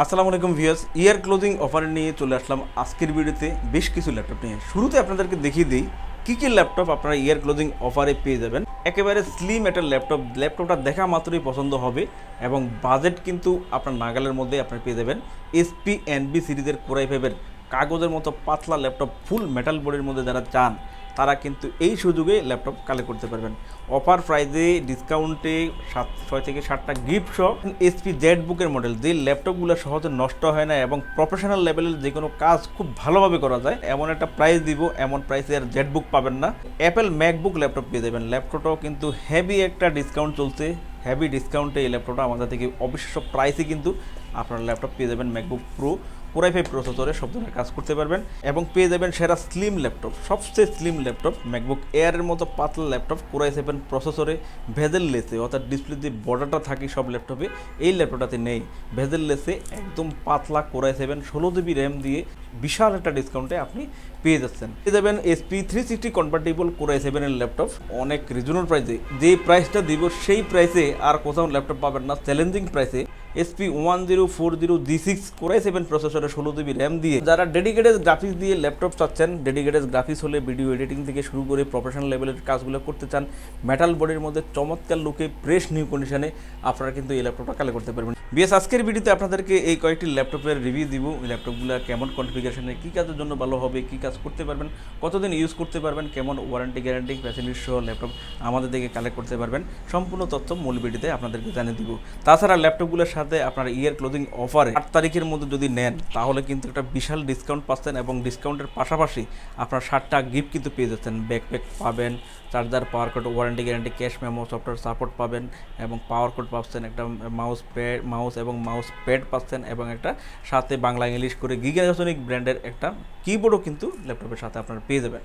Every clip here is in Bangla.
আসসালামু আলাইকুম ভিউয়ার্স, ইয়ার ক্লোজিং অফার নিয়ে চলে আসলাম আজকের ভিডিওতে। বেশ কিছু ল্যাপটপ নিয়ে। শুরুতে আপনাদেরকে দেখিয়ে দিই, কী কী ল্যাপটপ আপনারা ইয়ার ক্লোজিং অফারে পেয়ে যাবেন। একেবারে স্লিম একটা ল্যাপটপ, ল্যাপটপটা দেখা মাত্রই পছন্দ হবে এবং বাজেট কিন্তু আপনার নাগালের মধ্যে আপনারা পেয়ে যাবেন। এসপি এনবি সিরিজের কোরাই ফাইভের কাগজের মতো পাতলা ল্যাপটপ ফুল মেটাল বডির মধ্যে যারা চান তারা কিন্তু এই সুযোগে ল্যাপটপ কালেক্ট করতে পারবেন। অফার প্রাইজে ডিসকাউন্টে সাত, ছয় থেকে সাতটা গিফট সহ এসপি জেড বুকের মডেল যে ল্যাপটপগুলো সহজে নষ্ট হয় না এবং প্রফেশনাল লেভেলের যে কোনো কাজ খুব ভালোভাবে করা যায়, এমন একটা প্রাইস দিব, এমন প্রাইসে আর জেড বুক পাবেন না। অ্যাপেল ম্যাকবুক ল্যাপটপ পেয়ে যাবেন। ল্যাপটপটাও কিন্তু হেভি একটা ডিসকাউন্ট চলছে। হেভি ডিসকাউন্টে এই ল্যাপটপটা আমাদের থেকে অবিশ্বাস্য প্রাইসে কিন্তু আপনার ল্যাপটপ পেয়ে যাবেন ম্যাকবুক প্রো পুরাই ফাইভ প্রসেসরে সব ধরনের কাজ করতে পারবেন এবং পেয়ে যাবেন সেরা স্লিম ল্যাপটপ সবচেয়ে স্লিম ল্যাপটপ ম্যাকবুক এয়ারের মতো পাতলা ল্যাপটপ কোরাই সেভেন প্রসেসরে ভেজেল লেসে অর্থাৎ ডিসপ্লে যে বর্ডারটা থাকে সব ল্যাপটপে এই ল্যাপটপটাতে নেই। ভেজেল লেসে একদম পাতলা কোরাই সেভেন ষোলো জিবি র্যাম দিয়ে বিশাল একটা ডিসকাউন্টে আপনি পেয়ে যাচ্ছেন। পেয়ে যাবেন SP three sixty convertible core i সেভেনের ল্যাপটপ অনেক রিজনাল প্রাইসে যে প্রাইসটা দিব, সেই প্রাইসে আর কোথাও ল্যাপটপ পাবেন না। চ্যালেঞ্জিং প্রাইসে SP one zero four zero G six core i seven প্রসেসরে ষোলো জিবি র্যাম দিয়ে। যারা ডেডিকেটেড গ্রাফিক্স দিয়ে ল্যাপটপ চাচ্ছেন ডেডিকেটেড গ্রাফিক্স হলে ভিডিও এডিটিং থেকে শুরু করে প্রফেশনাল লেভেলের কাজগুলো করতে চান মেটাল বডির মধ্যে চমৎকার লুকে ফ্রেশ নিউ কন্ডিশনে আপনারা কিন্তু এই ল্যাপটপটা কালে করতে পারবেন। বিএস, আজকের ভিডিওতে আপনাদেরকে এই কয়েকটি ল্যাপটপের রিভিউ দিব। ল্যাপটপগুলো কেমন কনফিগারেশনে কী কাজের জন্য ভালো হবে, কী কাজ করতে পারবেন, কতদিন ইউজ করতে পারবেন, কেমন ওয়ারেন্টি গ্যারান্টি ফ্যাসিলিটি সহ ল্যাপটপ আমাদের থেকে কালেক্ট করতে পারবেন। সম্পূর্ণ তথ্য মূল ভিডিওতে আপনাদেরকে জানিয়ে দিব। তাছাড়া ল্যাপটপগুলোর সাথে আপনার ইয়ার ক্লোজিং অফারে আট তারিখের মধ্যে যদি নেন, তাহলে কিন্তু একটা বিশাল ডিসকাউন্ট পাচ্ছেন এবং ডিসকাউন্টের পাশাপাশি আপনার ষাটটা গিফট কিন্তু পেয়ে যাচ্ছেন। ব্যাকপ্যাক পাবেন charger power cord warranty guarantee cash memo software support পাবেন এবং পাওয়ার কোড পাচ্ছেন, একটা মাউস প্যাড মাউস এবং মাউস প্যাড পাচ্ছেন এবং একটা সাথে বাংলা ইংলিশ করে গিগাসনিক ব্র্যান্ডের একটা কিবোর্ডও কিন্তু ল্যাপটপের সাথে আপনারা পেয়ে যাবেন।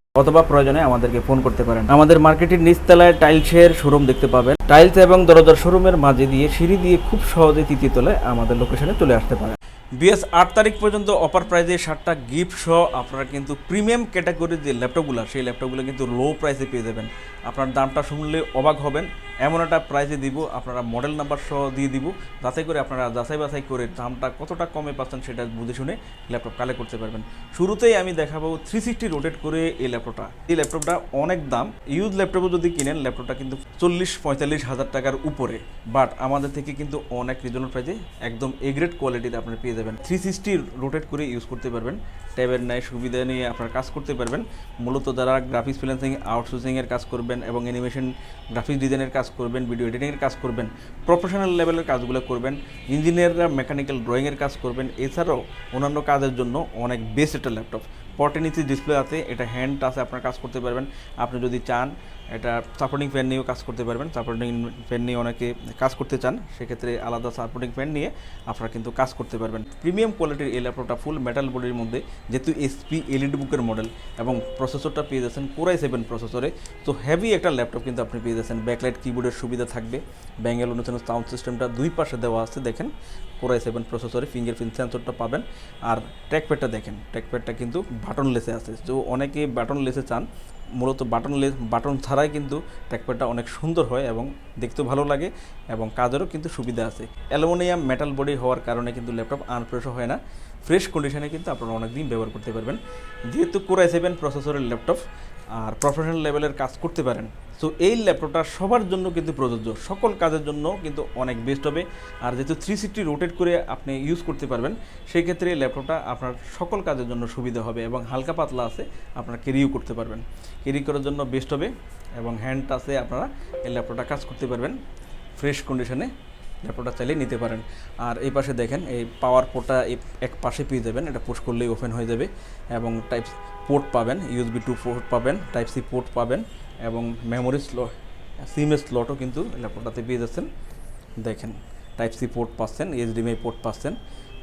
অথবা প্রয়োজনে আমাদেরকে ফোন করতে পারেন। আমাদের মার্কেটের নিচতলায় টাইলসের শোরুম দেখতে পাবেন। টাইলস এবং দরজার শোরুমের মাঝে দিয়ে সিঁড়ি দিয়ে খুব সহজে তৃতীয় তলায় আমাদের লোকেশনে চলে আসতে পারেন। বিএস আট তারিখ পর্যন্ত অফার প্রাইজে ষাটটা গিফট সহ আপনারা কিন্তু প্রিমিয়াম ক্যাটাগরির যে ল্যাপটপগুলো, সেই ল্যাপটপগুলো কিন্তু লো প্রাইসে পেয়ে যাবেন। আপনার দামটা শুনলে অবাক হবেন। এমন একটা প্রাইসে দিব, আপনারা মডেল নাম্বার সহ দিয়ে দিব, যাচাই করে আপনারা যাচাই বাছাই করে দামটা কতটা কমে পাচ্ছেন সেটা বুঝে শুনে ল্যাপটপ কালেক্ট করতে পারবেন। শুরুতেই আমি দেখাবো থ্রি সিক্সটি রোটেট করে এই ল্যাপটপটা এই ল্যাপটপটা অনেক দাম। ইউজ ল্যাপটপও যদি কিনেন ল্যাপটপটা কিন্তু চল্লিশ পঁয়তাল্লিশ হাজার টাকার উপরে। বাট আমাদের থেকে কিন্তু অনেক রিজনাল প্রাইসে একদম এগ্রেড কোয়ালিটিতে আপনারা পেয়ে যাবেন। থ্রি সিক্সটি রোটেট করে ইউজ করতে পারবেন। ট্যাবের ন্যায় সুবিধা নিয়ে আপনারা কাজ করতে পারবেন। মূলত যারা গ্রাফিক্স ফ্রিল্যান্সিং আউটসোর্সিংয়ের কাজ করবেন এবং অ্যানিমেশন গ্রাফিক্স ডিজাইনের কাজ করবেন ভিডিও এডিটিংয়ের কাজ করবেন প্রফেশনাল লেভেলের কাজগুলো করবেন ইঞ্জিনিয়াররা মেকানিক্যাল ড্রয়িংয়ের কাজ করবেন, এছাড়াও অন্যান্য কাজের জন্য অনেক বেস্ট একটা ল্যাপটপ পটেন ডিসপ্লে আছে, এটা হ্যান্ড টাচে আপনার কাজ করতে পারবেন। আপনি যদি চান, এটা সাপোর্টিং ফ্যান নিয়েও কাজ করতে পারবেন। সাপোর্টিং ফ্যান নিয়ে অনেকে কাজ করতে চান, সেক্ষেত্রে আলাদা সাপোর্টিং ফ্যান নিয়ে আপনারা কিন্তু কাজ করতে পারবেন। প্রিমিয়াম কোয়ালিটির এই ল্যাপটপটা ফুল মেটাল বডির মধ্যে, যেহেতু এসপি এলইডি বুকের মডেল এবং প্রসেসরটা পেয়ে যাচ্ছেন কোরাই সেভেন প্রসেসরে তো হেভি একটা ল্যাপটপ কিন্তু আপনি পেয়ে যাচ্ছেন। ব্যাকলাইট কিবোর্ডের সুবিধা থাকবে। ব্যাঙ্গেল অনুসারে সাউন্ড সিস্টেমটা দুই পাশে দেওয়া আছে, দেখেন। কোরাই সেভেন প্রসেসরে ফিঙ্গারপ্রিন্ট সেন্সরটা পাবেন। আর ট্র্যাকপ্যাডটা দেখেন ট্র্যাকপ্যাডটা কিন্তু বাটন লেসে আছে। তো অনেকে বাটন লেসে চান। মূলত বাটন লেস বাটন ছাড়াই কিন্তু ট্র্যাকপ্যাডটা অনেক সুন্দর হয় এবং দেখতেও ভালো লাগে এবং কাজেরও কিন্তু সুবিধা আছে। অ্যালুমিনিয়াম মেটাল বডি হওয়ার কারণে কিন্তু ল্যাপটপ আনফ্রেশ হয় না। ফ্রেশ কন্ডিশনে কিন্তু আপনারা অনেক দিন ব্যবহার করতে পারবেন। যেহেতু কোরাই সেভেন প্রসেসরের ল্যাপটপ আর প্রফেশনাল লেভেলের কাজ করতে পারেন। সো এই ল্যাপটপটা সবার জন্য কিন্তু প্রযোজ্য। সকল কাজের জন্য কিন্তু অনেক বেস্ট হবে। আর যেহেতু থ্রি সিক্সটি রোটেট করে আপনি ইউজ করতে পারবেন, সেই ক্ষেত্রে ল্যাপটপটা আপনার সকল কাজের জন্য সুবিধা হবে এবং হালকা পাতলা আছে, আপনারা ক্যারিও করতে পারবেন। ক্যারি করার জন্য বেস্ট হবে এবং হ্যান্ড টাচে আপনারা এই ল্যাপটপটা কাজ করতে পারবেন। ফ্রেশ কন্ডিশনে ল্যাপটপটা চালিয়ে নিতে পারেন। আর এই পাশে দেখেন, এই পাওয়ার পোর্টটা এক পাশে পেয়ে যাবেন। এটা পুশ করলেই ওপেন হয়ে যাবে এবং টাইপ পোর্ট পাবেন ইউএসবি টু পোর্ট পাবেন টাইপ সি পোর্ট পাবেন এবং মেমোরি স্লো সিমএস স্লটও কিন্তু ল্যাপটপটাতে পেয়ে যাচ্ছেন। দেখেন টাইপ সি পোর্ট পাচ্ছেন এইচডিএমআই পোর্ট পাচ্ছেন।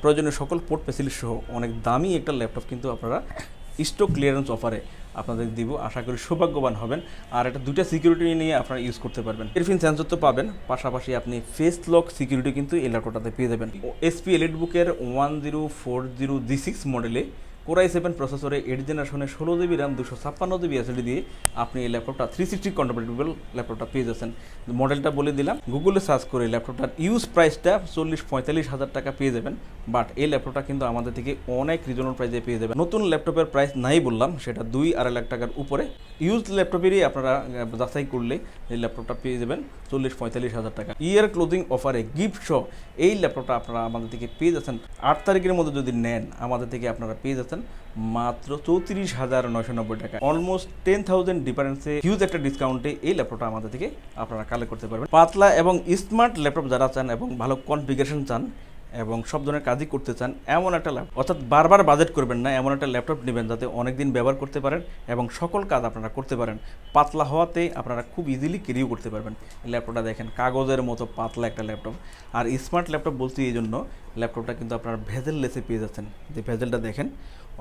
প্রয়োজনীয় সকল পোর্ট ফেসিলিটি সহ অনেক দামি একটা ল্যাপটপ কিন্তু আপনারা স্টক ক্লিয়ারেন্স অফারে আপনাদের দিব। আশা করি সৌভাগ্যবান হবেন। আর এটা দুইটা সিকিউরিটি নিয়ে আপনারা ইউজ করতে পারবেন। এরফিন সেন্সর তো পাবেন, পাশাপাশি আপনি ফেস লক সিকিউরিটি কিন্তু এই ল্যাপটপটাতে পেয়ে যাবেন। এসপি এলিট বুকের one zero four zero G six মডেলে কোরাই সেভেন প্রসেসরে এইট জেনারেশনের ষোলো জিবি র্যাম, দুশো ছাপ্পান্ন জিবি এসএসডি দিয়ে আপনি এই ল্যাপটপটা থ্রি সিক্সটি কম্পাটেবল ল্যাপটপটা পেয়ে যাচ্ছেন। মডেলটা বলে দিলাম গুগলে সার্চ করে ল্যাপটপটার ইউজ প্রাইসটা চল্লিশ পঁয়তাল্লিশ হাজার টাকা পেয়ে যাবেন। বাট এই ল্যাপটপটা কিন্তু আমাদের থেকে অনেক রিজনেবল প্রাইসে পেয়ে যাবেন। নতুন ল্যাপটপের প্রাইস নাই বললাম, সেটা দুই আড়াই লাখ টাকার উপরে। ইউজ ল্যাপটপেরই আপনারা যাচাই করলে এই ল্যাপটপটা পেয়ে যাবেন চল্লিশ পঁয়তাল্লিশ হাজার টাকা। ইয়ার ক্লোজিং অফারে গিফট সহ এই ল্যাপটপটা আপনারা আমাদের থেকে পেয়ে যাচ্ছেন। আট তারিখের মধ্যে যদি নেন, আমাদের থেকে আপনারা পেয়ে যাচ্ছেন মাত্র চৌত্রিশ হাজার নয়শো নব্বই টাকা। অলমোস্ট টেন থাউজেন্ড ডিফারেন্সে হিউজ একটা ডিসকাউন্টে এই ল্যাপটপটা আমাদের থেকে আপনারা কালেক্ট করতে পারবেন। পাতলা এবং স্মার্ট ল্যাপটপ যারা চান এবং ভালো কনফিগারেশন চান এবং সব ধরনের কাজই করতে চান, এমন একটা ল্যাপটপ অর্থাৎ বারবার বাজেট করবেন না, এমন একটা ল্যাপটপ নেবেন যাতে অনেক দিন ব্যবহার করতে পারেন এবং সকল কাজ আপনারা করতে পারেন। পাতলা হওয়াতে আপনারা খুব ইজিলি ক্যারিও করতে পারবেন। ল্যাপটপটা দেখেন, কাগজের মতো পাতলা একটা ল্যাপটপ আর স্মার্ট ল্যাপটপ বলছি এই জন্য ল্যাপটপটা কিন্তু আপনারা ভেজেল লেসে পেয়ে যাচ্ছেন। যে ভেজেলটা দেখেন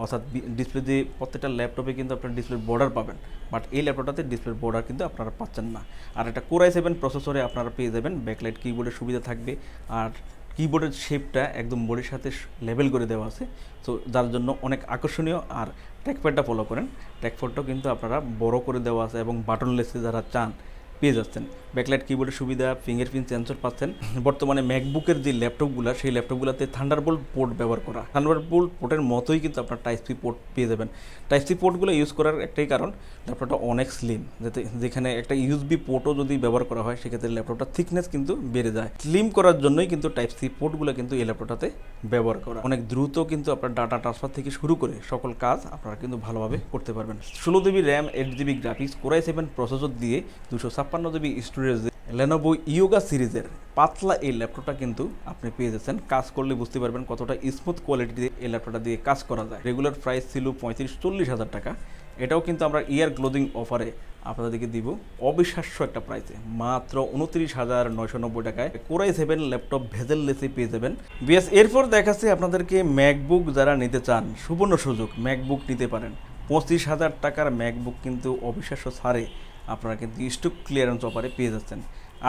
অর্থাৎ ডিসপ্লে দিয়ে প্রত্যেকটা ল্যাপটপে কিন্তু আপনার ডিসপ্লের বর্ডার পাবেন বাট এই ল্যাপটপটাতে ডিসপ্লের বর্ডার কিন্তু আপনারা পাচ্ছেন না। আর একটা কোরাই সেভেন প্রসেসরে আপনারা পেয়ে যাবেন ব্যাকলাইট কিবোর্ডের সুবিধা থাকবে, আর কিবোর্ডের শেপটা একদম বডির সাথে লেভেল করে দেওয়া আছে তো যার জন্য অনেক আকর্ষণীয়, আর ট্যাকপ্যাডটা ফলো করেন। ট্যাকপ্যাডটাও কিন্তু আপনারা বড় করে দেওয়া আছে এবং বাটনলেসে যারা চান পেয়ে যাচ্ছেন। ব্যাকলাইট কিবোর্ডের সুবিধা ফিঙ্গারপ্রিন্ট সেন্সর পাচ্ছেন। বর্তমানে ম্যাকবুকের যে ল্যাপটপগুলো সেই ল্যাপটপগুলোতে থান্ডারবোল্ট পোর্ট ব্যবহার করা। থান্ডারবোল্ট পোর্টের মতোই কিন্তু আপনার টাইপ সি পোর্ট পেয়ে যাবেন। টাইপ সি পোর্টগুলো ইউজ করার একটাই কারণ ল্যাপটপটা অনেক স্লিম যাতে যেখানে একটা ইউএসবি পোর্টও যদি ব্যবহার করা হয়, সেক্ষেত্রে ল্যাপটপটা থিকনেস কিন্তু বেড়ে যায়। স্লিম করার জন্যই কিন্তু টাইপ সি পোর্টগুলো কিন্তু এই ল্যাপটপটাতে ব্যবহার করা। অনেক দ্রুত কিন্তু আপনার ডাটা ট্রান্সফার থেকে শুরু করে সকল কাজ আপনারা কিন্তু ভালোভাবে করতে পারবেন। ষোলো GB RAM eight GB graphics core i seven processor দিয়ে দুশো ছাপ্পান্ন জিবি স্টোরেজ লেনোভো ইয়োগা সিরিজের পাতলা এই ল্যাপটপটা কিন্তু আপনি পেয়ে যাচ্ছেন। কাজ করলে বুঝতে পারবেন কতটা স্মুথ কোয়ালিটি এই ল্যাপটপটা দিয়ে কাজ করা যায়। রেগুলার প্রাইস ছিল পঁয়ত্রিশ, চল্লিশ হাজার টাকা। এটাও কিন্তু আমরা ইয়ার ক্লোদিং অফারে আপনাদেরকে দিব। অবিশ্বাস্য একটা প্রাইসে মাত্র উনত্রিশ হাজার নয়শো নব্বই টাকায় core i seven laptop bezel লেসে পেয়ে যাবেন। বিএস এরপর দেখাচ্ছে আপনাদেরকে ম্যাকবুক যারা নিতে চান, সুবর্ণ সুযোগ ম্যাকবুক নিতে পারেন। পঁচিশ হাজার টাকার ম্যাকবুক কিন্তু অবিশ্বাস্য ছাড়ে। আপনারা কিন্তু স্টক ক্লিয়ারেন্স অফারে পেয়ে যাচ্ছেন।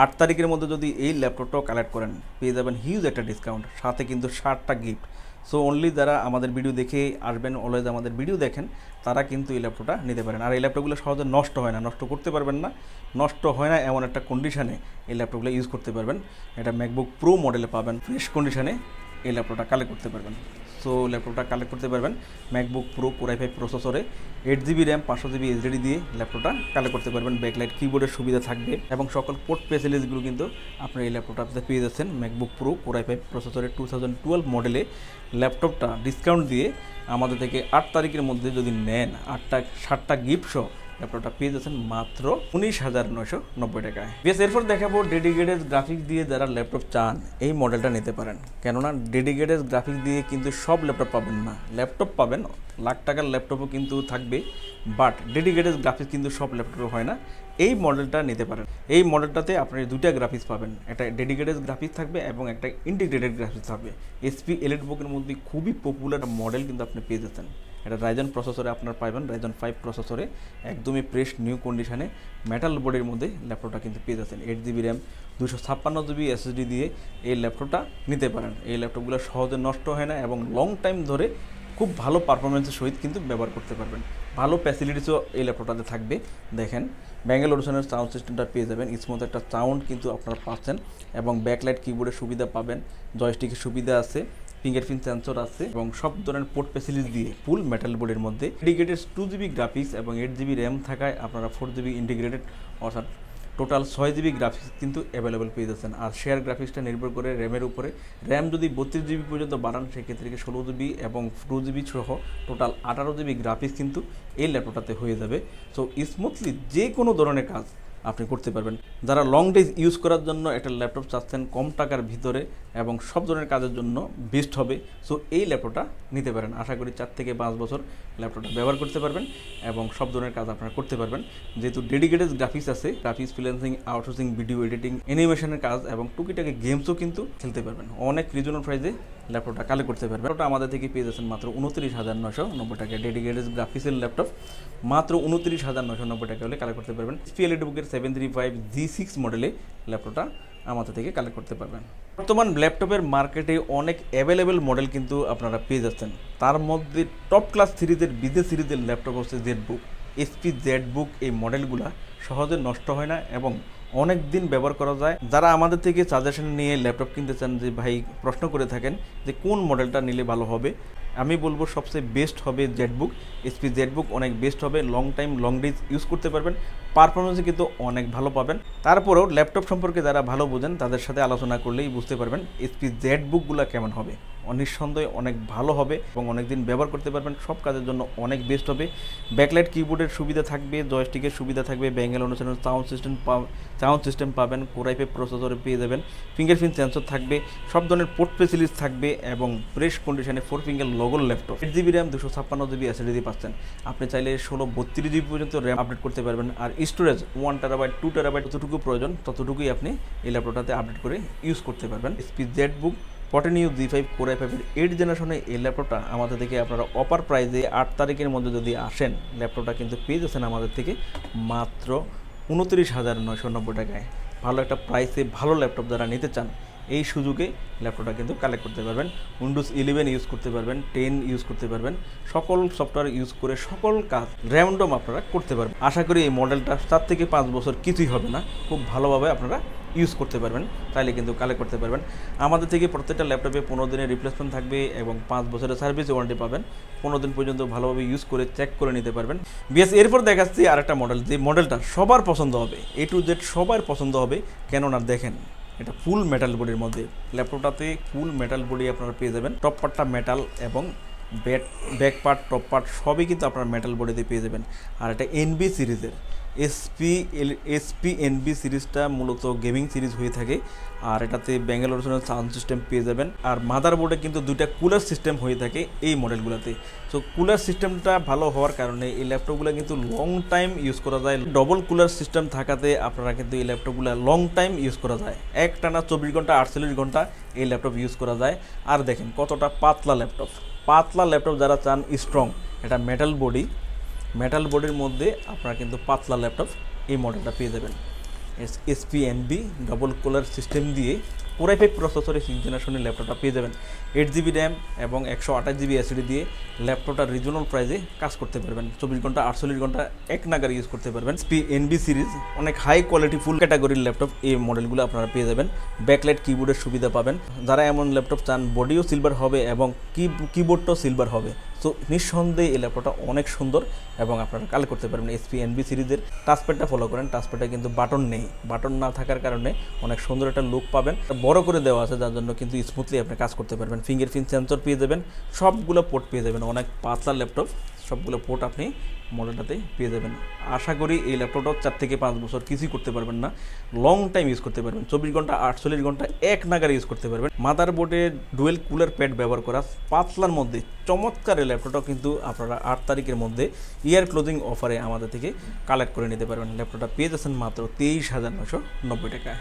আট তারিখের মধ্যে যদি এই ল্যাপটপটাও কালেক্ট করেন, পেয়ে যাবেন হিউজ একটা ডিসকাউন্ট সাথে কিন্তু ষাটটা গিফট সো অনলি যারা আমাদের ভিডিও দেখে আসবেন অলওয়েজ আমাদের ভিডিও দেখেন, তারা কিন্তু এই ল্যাপটপটা নিতে পারেন। আর এই ল্যাপটপগুলো সহজে নষ্ট হয় না, নষ্ট করতে পারবেন না। নষ্ট হয় না এমন একটা কন্ডিশনে এই ল্যাপটপগুলো ইউজ করতে পারবেন। এটা ম্যাকবুক প্রো মডেলে পাবেন ফ্রেশ কন্ডিশনে এই ল্যাপটপটা কালেক্ট করতে পারবেন। সো ল্যাপটপটা কালেক্ট করতে পারবেন MacBook Pro core i five প্রসেসরে এইট জিবি র্যাম পাঁচশো জিবি এইচডি দিয়ে ল্যাপটপটা কালেক্ট করতে পারবেন। ব্যাকলাইট কিবোর্ডের সুবিধা থাকবে এবং সকল পোর্ট ফেসিলিটিসগুলো কিন্তু আপনার এই ল্যাপটপটাতে পেয়ে যাচ্ছেন। MacBook Pro core i five প্রসেসরের টু থাউজেন্ড টুয়েলভ মডেলে ল্যাপটপটা ডিসকাউন্ট দিয়ে আমাদের থেকে আট তারিখের মধ্যে যদি নেন, আটটা ষাটটা গিফট সহ ল্যাপটপটা পেয়ে যাচ্ছেন মাত্র উনিশ হাজার নয়শো নব্বই টাকায়। বেশ, এরপর দেখাবো ডেডিকেটেড গ্রাফিক্স দিয়ে যারা ল্যাপটপ চান, এই মডেলটা নিতে পারেন। কেননা ডেডিকেটেড গ্রাফিক্স দিয়ে কিন্তু সব ল্যাপটপ পাবেন না। ল্যাপটপ পাবেন, লাখ টাকার ল্যাপটপও কিন্তু থাকবে, বাট ডেডিকেটেড গ্রাফিক্স কিন্তু সব ল্যাপটপে হয় না। এই মডেলটা নিতে পারেন। এই মডেলটাতে আপনি দুইটা গ্রাফিক্স পাবেন। একটা ডেডিকেটেড গ্রাফিক্স থাকবে এবং একটা ইন্টিগ্রেটেড গ্রাফিক্স থাকবে। এসপি এলিট বুকের মধ্যে খুবই পপুলার মডেল কিন্তু আপনি পেয়ে যাচ্ছেন। এটা রাইজন প্রসেসরে আপনার পাইবেন রাইজন ফাইভ প্রসেসরে একদমই ফ্রেশ নিউ কন্ডিশনে মেটাল বোর্ডের মধ্যে ল্যাপটপটা কিন্তু পেয়ে যাচ্ছেন। এইট জিবি র্যাম দুশো ছাপ্পান্ন জিবি এসএসডি দিয়ে এই ল্যাপটপটা নিতে পারেন। এই ল্যাপটপগুলো সহজে নষ্ট হয় না এবং লং টাইম ধরে খুব ভালো পারফরমেন্সের সহিত কিন্তু ব্যবহার করতে পারবেন। ভালো ফ্যাসিলিটিসও এই ল্যাপটপটাতে থাকবে। দেখেন ব্যাঙ্গালোর ওশনের সাউন্ড সিস্টেমটা পেয়ে যাবেন। স্মুথ একটা সাউন্ড কিন্তু আপনারা পাচ্ছেন এবং ব্যাকলাইট কিবোর্ডের সুবিধা পাবেন। জয়স্টিকের সুবিধা আছে। ফিঙ্গারপ্রিন্ট সেন্সর আছে এবং সব ধরনের পোর্ট ফেসিলিটি দিয়ে ফুল মেটাল বোর্ডের মধ্যে ডেডিকেটেড টু জিবি গ্রাফিক্স এবং এইট জিবি র্যাম থাকায় আপনারা ফোর জিবি ইন্টিগ্রেটেড অর্থাৎ টোটাল ছয় জিবি গ্রাফিক্স কিন্তু অ্যাভেলেবেল পেয়ে যাচ্ছেন। আর শেয়ার গ্রাফিক্সটা নির্ভর করে র্যামের উপরে। র্যাম যদি বত্রিশ জিবি পর্যন্ত বাড়ান, সেক্ষেত্রে ষোলো জিবি এবং টু জিবি সহ টোটাল আঠারো জিবি গ্রাফিক্স কিন্তু এই ল্যাপটপটাতে হয়ে যাবে। সো স্মুথলি যে কোনো ধরনের কাজ আপনি করতে পারবেন। যারা লং ডেজ ইউজ করার জন্য একটা ল্যাপটপ চাচ্ছেন কম টাকার ভিতরে এবং সব ধরনের কাজের জন্য বেস্ট হবে সো এই ল্যাপটপটা নিতে পারেন। আশা করি চার থেকে পাঁচ বছর ল্যাপটপটা ব্যবহার করতে পারবেন এবং সব ধরনের কাজ আপনারা করতে পারবেন। যেহেতু ডেডিকেটেড গ্রাফিক্স আছে graphics freelancing outsourcing video editing অ্যানিমেশনের কাজ এবং টুকিটাকি গেমসও কিন্তু খেলতে পারবেন। অনেক রিজনাল প্রাইজে ল্যাপটপটা কালেক্ট করতে পারবেন। ওটা আমাদের থেকে পেয়ে যাচ্ছেন মাত্র উনত্রিশ হাজার নশো নব্বই টাকা। ডেডিকেটেড গ্রাফিক্সের ল্যাপটপ মাত্র উনত্রিশ হাজার নশো নব্বই টাকা হলে কালেক্ট করতে পারবেন। পিএলএড বুকের seven three five G six মডেলে ল্যাপটপটা আমাদের থেকে কালেক্ট করতে পারবেন। বর্তমান ল্যাপটপের মার্কেটে অনেক অ্যাভেলেবেল মডেল কিন্তু আপনারা পেয়ে যাচ্ছেন। তার মধ্যে টপ ক্লাস সিরিজের বিজে সিরিজের ল্যাপটপ হচ্ছে Z book SP Z book এই মডেলগুলা সহজে নষ্ট হয় না এবং অনেক দিন ব্যবহার করা যায়। যারা আমাদের থেকে সাজেশন নিয়ে ল্যাপটপ কিনতে চান যে ভাই প্রশ্ন করে থাকেন যে কোন মডেলটা নিলে ভালো হবে আমি বলব সবচেয়ে বেস্ট হবে জেটবুক এসপি জেটবুক অনেক বেস্ট হবে long time long days use করতে পারবেন পারফরমেন্সে কিন্তু অনেক ভালো পাবেন। তারপরেও ল্যাপটপ সম্পর্কে যারা ভালো বোঝেন, তাদের সাথে আলোচনা করলেই বুঝতে পারবেন এসপি জেটবুকগুলো কেমন হবে। নিঃসন্দেহে অনেক ভালো হবে এবং অনেক দিন ব্যবহার করতে পারবেন। সব কাজের জন্য অনেক বেস্ট হবে। ব্যাকলাইট কিবোর্ডের সুবিধা থাকবে জয়স্টিকের সুবিধা থাকবে ব্যাঙ্গেল অনুসারে সাউন্ড সিস্টেম সাউন্ড সিস্টেম পাবেন কোরাইপে প্রসেসরে পেয়ে যাবেন। ফিঙ্গারপ্রিন্ট সেন্সর থাকবে, সব ধরনের পোর্ট ফেসিলিটি থাকবে এবং ফ্রেশ কন্ডিশনে ফোর ফিঙ্গার লগল ল্যাপটপ এইট জিবি র্যাম দুশো ছাপ্পান্ন জিবি এসএসডি পাচ্ছেন। আপনি চাইলে ষোলো বত্রিশ জিবি পর্যন্ত র্যাম আপডেট করতে পারবেন আর storage one terabyte two terabyte যতটুকু প্রয়োজন ততটুকুই আপনি এই ল্যাপটপটাতে আপডেট করে ইউজ করতে পারবেন। স্পি জেড বুক পটেনিউ জি ফাইভ কোরাই ফাইভের এইট জেনারেশনে এই ল্যাপটপটা আমাদের থেকে আপনারা অপার প্রাইজে আট তারিখের মধ্যে যদি আসেন, ল্যাপটপটা কিন্তু পেয়ে যাচ্ছেন আমাদের থেকে মাত্র উনত্রিশ হাজার নয়শো নব্বই টাকায়। ভালো একটা প্রাইসে ভালো ল্যাপটপ যারা নিতে চান, এই সুযোগে ল্যাপটপটা কিন্তু কালেক্ট করতে পারবেন। উইন্ডোজ ইলেভেন ইউজ করতে পারবেন টেন ইউজ করতে পারবেন, সকল সফটওয়্যার ইউজ করে সকল কাজ র্যান্ডম আপনারা করতে পারবেন। আশা করি এই মডেলটা চার থেকে পাঁচ বছর কিছুই হবে না। খুব ভালোভাবে আপনারা ইউজ করতে পারবেন তাইলে কিন্তু কালেক্ট করতে পারবেন। আমাদের থেকে প্রত্যেকটা ল্যাপটপে পনেরো দিনের রিপ্লেসমেন্ট থাকবে এবং পাঁচ বছরের সার্ভিস ওয়ারেন্টি পাবেন। পনেরো দিন পর্যন্ত ভালোভাবে ইউজ করে চেক করে নিতে পারবেন। বিএস এরপর দেখাচ্ছি আরেকটা মডেল যে মডেলটা সবার পছন্দ হবে এ টু জেড সবার পছন্দ হবে, কেননা দেখেন, এটা ফুল মেটাল বডির মধ্যে। ল্যাপটপটাতে ফুল মেটাল বডি আপনারা পেয়ে যাবেন। টপ পার্টটা মেটাল এবং back back part top part সবই কিন্তু আপনারা মেটাল বডিতে পেয়ে যাবেন। আর এটা এনবি সিরিজের এসপি এল এসপি এনবি সিরিজটা মূলত গেমিং সিরিজ হয়ে থাকে। আর এটাতে ব্যাঙ্গালোর সাউন্ড সিস্টেম পেয়ে যাবেন। আর মাদার বোর্ডে কিন্তু দুইটা কুলার সিস্টেম হয়ে থাকে এই মডেলগুলোতে সো কুলার সিস্টেমটা ভালো হওয়ার কারণে এই ল্যাপটপগুলো কিন্তু লং টাইম ইউজ করা যায়। ডবল কুলার সিস্টেম থাকাতে আপনারা কিন্তু এই ল্যাপটপগুলো লং টাইম ইউজ করা যায়। এক টানা চব্বিশ ঘণ্টা, আটচল্লিশ ঘণ্টা এই ল্যাপটপ ইউজ করা যায়। আর দেখেন কতটা পাতলা ল্যাপটপ পাতলা ল্যাপটপ যারা চান স্ট্রং এটা মেটাল বডি মেটাল বডির মধ্যে আপনারা কিন্তু পাতলা ল্যাপটপ এই মডেলটা পেয়ে যাবেন। S SP NB double cooler system দিয়ে পুরাই ফাইভ প্রসেসরের সিক্স জেনারেশনের ল্যাপটপটা পেয়ে যাবেন। এইট জিবি র্যাম এবং একশো আঠাশ জিবি এসিডি দিয়ে ল্যাপটপটা রিজনাল প্রাইসে কাজ করতে পারবেন। চব্বিশ ঘণ্টা, আটচল্লিশ ঘণ্টা, এক নাগার ইউজ করতে পারবেন। স্পি এনবি সিরিজ অনেক হাই কোয়ালিটি ফুল ক্যাটাগরির ল্যাপটপ এই মডেলগুলো আপনারা পেয়ে যাবেন। ব্যাকলাইট কিবোর্ডের সুবিধা পাবেন। যারা এমন ল্যাপটপ চান বডিও সিলভার হবে এবং কি কিবোর্ডটাও সিলভার হবে। সো নিঃসন্দেহে এই ল্যাপটপটা অনেক সুন্দর এবং আপনারা কালেক্ট করতে পারবেন এসপি এনবি সিরিজের। টাচপ্যাডটা ফলো করেন, টাচপ্যাডে কিন্তু বাটন নেই। বাটন না থাকার কারণে অনেক সুন্দর একটা লুক পাবেন। বড় করে দেওয়া আছে, যার জন্য কিন্তু স্মুথলি আপনি কাজ করতে পারবেন। ফিঙ্গারপ্রিন্ট সেন্সর পেয়ে যাবেন, সবগুলো পোর্ট পেয়ে যাবেন, অনেক পাতলা ল্যাপটপ সবগুলো পোর্ট আপনি মডেলটাতে পেয়ে যাবেন। আশা করি এই ল্যাপটপটা চার থেকে পাঁচ বছর কিছুই করতে পারবেন না। লং টাইম ইউজ করতে পারবেন। চব্বিশ ঘণ্টা, আটচল্লিশ ঘণ্টা, এক নাগারে ইউজ করতে পারবেন। মাদার বোর্ডে ডুয়েল কুলার প্যাড ব্যবহার করা পাতলার মধ্যে চমৎকার এই ল্যাপটপটাও কিন্তু আপনারা আট তারিখের মধ্যে ইয়ার ক্লোজিং অফারে আমাদের থেকে কালেক্ট করে নিতে পারবেন। ল্যাপটপটা পেয়ে যাচ্ছেন মাত্র তেইশ হাজার নশো নব্বই টাকায়।